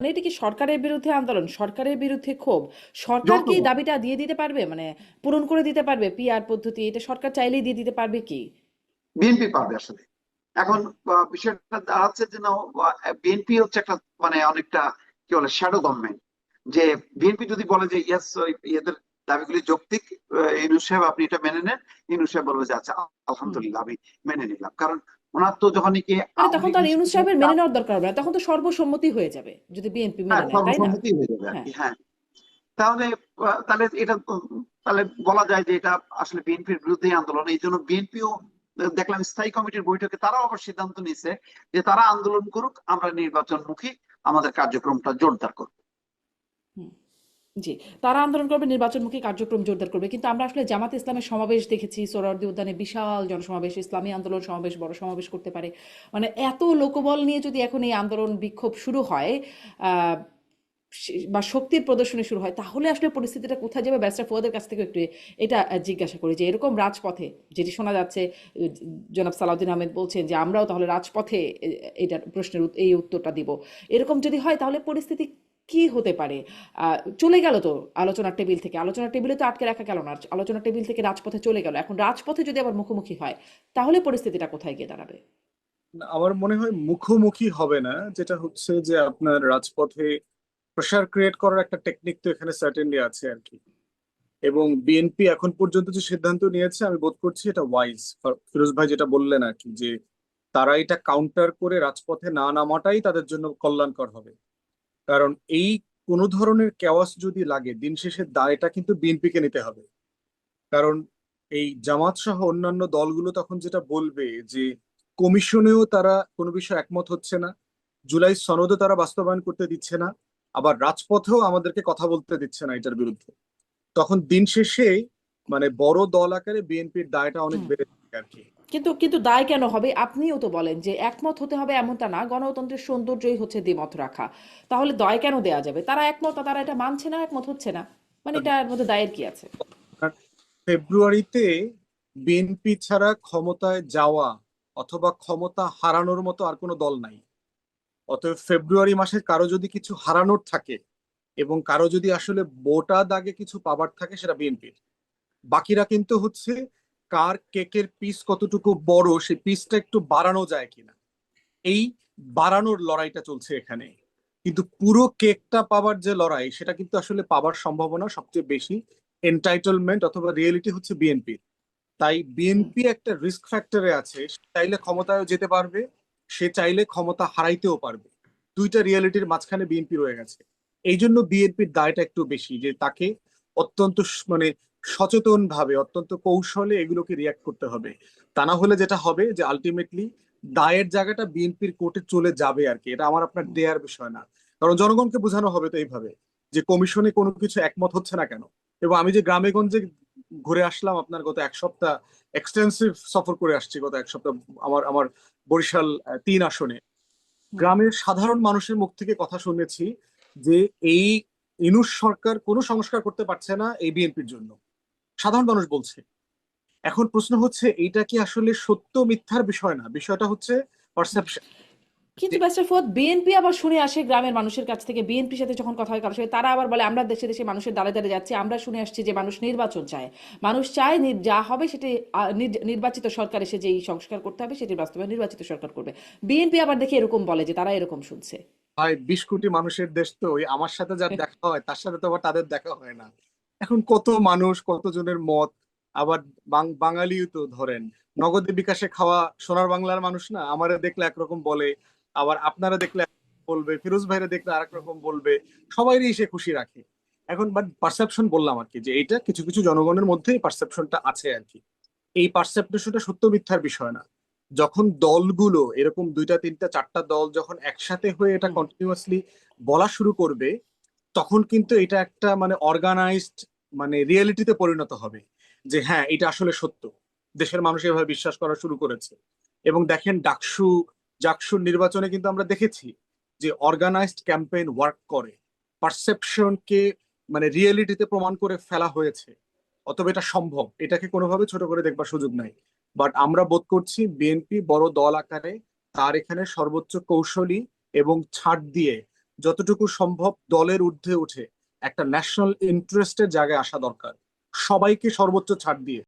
মানে এটা কি সরকারের বিরুদ্ধে আন্দোলন? সরকারের বিরুদ্ধে ক্ষোভ? সরকার কি দাবিটা দিয়ে দিতে পারবে? মানে পূরণ করে দিতে পারবে পিআর পদ্ধতি? এটা সরকার চাইলেই দিয়ে দিতে পারবে কি? বিএনপি পারবে আসলে। এখন বিষয়টা দাঁড়াচ্ছে যে না বিএনপি হচ্ছে একটা মানে অনেকটা কি বলে শ্যাডো গভর্নমেন্ট যে বিএনপি যদি বলে যে ইয়াস এদের দাবিগুলি যৌক্তিক ইউনূস সাহেব আপনি এটা মেনে নেন। ইউনূস সাহেব বলবে যে আচ্ছা আলহামদুলিল্লাহ আমি মেনে নিলাম। কারণ ওনার তো যখন কি মানে তখন তো আর ইউনূস সাহেবের মেনে নেওয়ার দরকার হবে না। তখন তো সর্বসম্মতি হয়ে যাবে যদি বিএনপি হ্যাঁ মেনে নেয় সর্বসম্মতি হয়ে যাবে আর কি হ্যাঁ। তাহলে তাহলে এটা তাহলে বলা যায় যে এটা আসলে বিএনপির বিরুদ্ধে আন্দোলন। এই জন্য বিএনপিও দেখলাম স্থায়ী কমিটির বৈঠকে তারাও আবার সিদ্ধান্ত নিয়েছে যে তারা আন্দোলন করুক আমরা নির্বাচনমুখী আমাদের কার্যক্রমটা জোরদার করব। জি, তারা আন্দোলন করবে, নির্বাচনমুখী কার্যক্রম জোরদার করবে। কিন্তু আমরা আসলে জামাত ইসলামের সমাবেশ দেখেছি, সোহরাওয়ার্দী উদ্যানে বিশাল জনসমাবেশ, ইসলামী আন্দোলন সমাবেশ, বড় সমাবেশ করতে পারে। মানে এত লোকবল নিয়ে যদি এখন এই আন্দোলন বিক্ষোভ শুরু হয় বা শক্তির প্রদর্শনী শুরু হয়, তাহলে আসলে পরিস্থিতিটা কোথায় যাবে? ব্যারিস্টার ফুয়াদের কাছ থেকে একটু এটা জিজ্ঞাসা করি যে এরকম রাজপথে, যেটি শোনা যাচ্ছে জনাব সালাউদ্দিন আহমেদ বলছেন যে আমরাও তাহলে রাজপথে এটা প্রশ্নের এই উত্তরটা দিব। এরকম যদি হয় তাহলে পরিস্থিতি কি হতে পারে? চলে গেল তো আলোচনার টেবিল থেকে। আলোচনার টেবিলে তো আটকে রাখা গেল না। আলোচনার টেবিল থেকে রাজপথে চলে গেল। এখন রাজপথে যদি আবার মুখোমুখি হয়, তাহলে পরিস্থিতিটা কোথায় গিয়ে দাঁড়াবে? আমার মনে হয় মুখোমুখি হবে না। যেটা হচ্ছে যে আপনার রাজপথে প্রেশার ক্রিয়েট করার একটা টেকনিক তো এখানে সার্টেনলি আছে আর কি। এবং বিএনপি এখন পর্যন্ত যে সিদ্ধান্ত নিয়েছে, আমি বোধ করছি এটা ওয়াইজ ফিরোজ ভাই যেটা বললেন আর কি, যে তারা এটা কাউন্টার করে রাজপথে না নামাটাই তাদের জন্য কল্যাণকর হবে। কারণ এই কোনো ধরনের কেওয়াস যদি লাগে দিন শেষে দায়টা কিন্তু বিএনপিকে নিতে হবে। কারণ এই জামাত সহ অন্যান্য দলগুলো তখন যেটা বলবে যে কমিশনেও তারা কোনো বিষয়ে একমত হচ্ছে না জুলাই সনদও তারা বাস্তবায়ন করতে দিচ্ছে না আবার রাজপথেও আমাদেরকে কথা বলতে দিচ্ছে না এটার বিরুদ্ধে। তখন দিন শেষে মানে বড় দল আকারে বিএনপির দায়টা অনেক বেড়ে আর কি। কিন্তু কিন্তু দায় কেন হবে? আপনিও তো বলেন যে একমত হতে হবে এমনটা না গণতন্ত্রের সৌন্দর্যই হচ্ছে দ্বিমত রাখা। তাহলে দায় কেন দেয়া যাবে? তারা একমত তারা এটা মানছে না একমত হচ্ছে না। মানে এটার মধ্যে দায়ের কি আছে? ফেব্রুয়ারিতে বিএনপি ছাড়া ক্ষমতায় যাওয়া অথবা ক্ষমতা হারানোর মতো আর কোনো দল নাই। অতএব ফেব্রুয়ারি মাসে কারও যদি কিছু হারানোর থাকে এবং কারও যদি আসলে বোটা দাগে কিছু পাবার থাকে সেটা বিএনপির। বাকিরা কিন্তু হচ্ছে কার কেকের পিস কতটুকু বড়, সেই পিসটা একটু বাড়ানো যায় কিনা। এই বাড়ানোর লড়াইটা চলছে এখানে। কিন্তু পুরো কেকটা পাবার যে লড়াই, সেটা কিন্তু আসলে পাবার সম্ভাবনা সবচেয়ে বেশি। এন্টাইটলমেন্ট অথবা রিয়েলিটি হচ্ছে বিএনপির তাই বিএনপি একটা রিস্ক ফ্যাক্টরে আছে। চাইলে ক্ষমতায় যেতে পারবে, সে চাইলে ক্ষমতা হারাইতেও পারবে। দুইটা রিয়েলিটির মাঝখানে বিএনপি রয়ে গেছে। এই জন্য বিএনপির দায়টা একটু বেশি, যে তাকে অত্যন্ত মানে সচেতন ভাবে অত্যন্ত কৌশলে এগুলোকে রিয়াক্ট করতে হবে। তা না হলে যেটা হবে যে আলটিমেটলি দায়ের জায়গাটা বিএনপির কোর্টে চলে যাবে আর কি। এটা আমার আপনার দেয়ার বিষয় না। কারণ জনগণকে বোঝানো হবে তো এইভাবে যে কমিশনে কোনো কিছু একমত হচ্ছে না কেন? এবং আমি যে গ্রামে গঞ্জে ঘুরে আসলাম আপনার গত এক সপ্তাহ এক্সটেন্সিভ সফর করে আসছি গত এক সপ্তাহ আমার আমার বরিশাল তিন আসনে। গ্রামের সাধারণ মানুষের মুখ থেকে কথা শুনেছি যে এই ইনুস সরকার কোনো সংস্কার করতে পারছে না এই বিএনপির জন্য। সাধারণ মানুষ বলছে। এখন প্রশ্ন হচ্ছে এইটা কি আসলে সত্য মিথ্যার বিষয় না? বিষয়টা হচ্ছে পারসেপশন কিন্তু ব্যারিস্টার ফুয়াদ বিএনপি আবার শুনে আসে গ্রামের মানুষের কাছ থেকে। বিএনপির সাথে যখন কথা হয় কারোর সাথে তারা আবার বলে আমরা দেশে দেশে মানুষের দ্বারে দ্বারে যাচ্ছি। আমরা শুনে আসছি যে মানুষ নির্বাচন চায়। মানুষ চায় যা হবে সেটি নির্বাচিত সরকার এসে যেই সংস্কার করতে হবে সেটি বাস্তবায়ন নির্বাচিত সরকার করবে। বিএনপি আবার দেখে এরকম বলে যে তারা এরকম শুনছে। ভাই বিশ কোটি মানুষের দেশ তো ওই আমার সাথে যার দেখা হয় তার সাথে তো আবার তাদের দেখা হয় না। এখন কত মানুষ কতজনের মত আবার বাঙালিও তো ধরেন। নগদে বিকাশে খাওয়া সোনার বাংলার মানুষ না? আমারে দেখলে একরকম বলে আবার আপনারা দেখলে বলবে ফিরোজ ভাইরা দেখলে আরেক রকম বলবে। সবাইরই সে খুশি রাখে। এখন বাট পারসেপশন বললাম আর কি যে এইটা কিছু কিছু জনগণের মধ্যে পারসেপশনটা আছে আর কি। এই পারসেপশনটা সত্য মিথ্যার বিষয় না। যখন দলগুলো এরকম দুইটা তিনটা চারটা দল যখন একসাথে হয়ে এটা। কন্টিনিউয়াসলি বলা শুরু করবে তখন কিন্তু এটা একটা মানে অর্গানাইজড মানে রিয়েলিটিতে পরিণত হবে যে হ্যাঁ এটা আসলে সত্য। দেশের মানুষ এভাবে বিশ্বাস করা শুরু করেছে। এবং দেখেন ডাকসু, জাকসুর নির্বাচনে কিন্তু আমরা দেখেছি যে অর্গানাইজড ক্যাম্পেইন ওয়ার্ক করে। পারসেপশনকে মানে রিয়েলিটিতে প্রমাণ করে ফেলা হয়েছে। অতএব এটা সম্ভব। এটাকে কোনোভাবে ছোট করে দেখবার সুযোগ নাই। বাট আমরা বোধ করছি বিএনপি বড় দল আকারে তার এখানে সর্বোচ্চ কৌশলী এবং ছাড় দিয়ে যতটুকু সম্ভব দলের ঊর্ধ্বে উঠে একটা ন্যাশনাল ইন্টারেস্টের জায়গায় আসা দরকার। সবাইকে সর্বোচ্চ ছাড় দিয়ে।